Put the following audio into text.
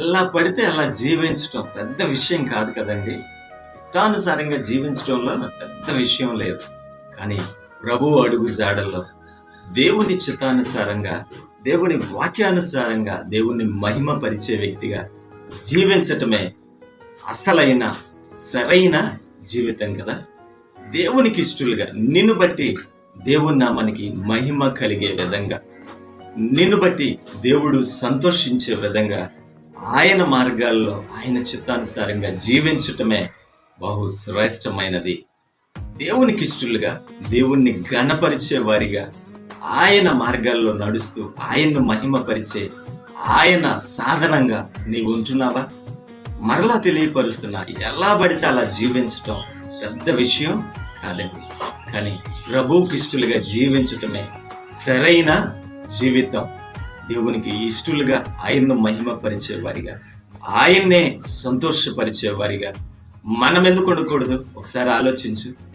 ఎలా పడితే అలా జీవించటం పెద్ద విషయం కాదు కదండి. ఇష్టానుసారంగా జీవించడంలో పెద్ద విషయం లేదు. కానీ ప్రభు అడుగు జాడల్లో దేవుని చిత్తానుసారంగా దేవుని వాక్యానుసారంగా దేవుని మహిమ పరిచే వ్యక్తిగా జీవించటమే అసలైన సరైన జీవితం కదా. దేవునికి ఇష్టలుగా నిన్ను బట్టి దేవుని మనకి మహిమ కలిగే విధంగా నిన్ను బట్టి దేవుడు సంతోషించే విధంగా ఆయన మార్గాల్లో ఆయన చిత్తానుసారంగా జీవించటమే బహు శ్రేష్టమైనది దేవునికి ఇష్టలుగా దేవుణ్ణి ఘనపరిచే వారిగా ఆయన మార్గాల్లో నడుస్తూ ఆయన్ను మహిమపరిచే ఆయన సాధనంగా నీవు ఉంటున్నావా? మరలా తెలియపరుస్తున్నా ఎలా పడితే అలా జీవించటం పెద్ద విషయం కాదండి కానీ ప్రభుకిష్టులుగా జీవించటమే సరైన జీవితం. దేవునికి ఇష్టలుగా ఆయన్ను మహిమపరిచేవారిగా ఆయన్నే సంతోషపరిచేవారిగా. మనం ఎందుకు ఉండకూడదు? ఒకసారి ఆలోచించు.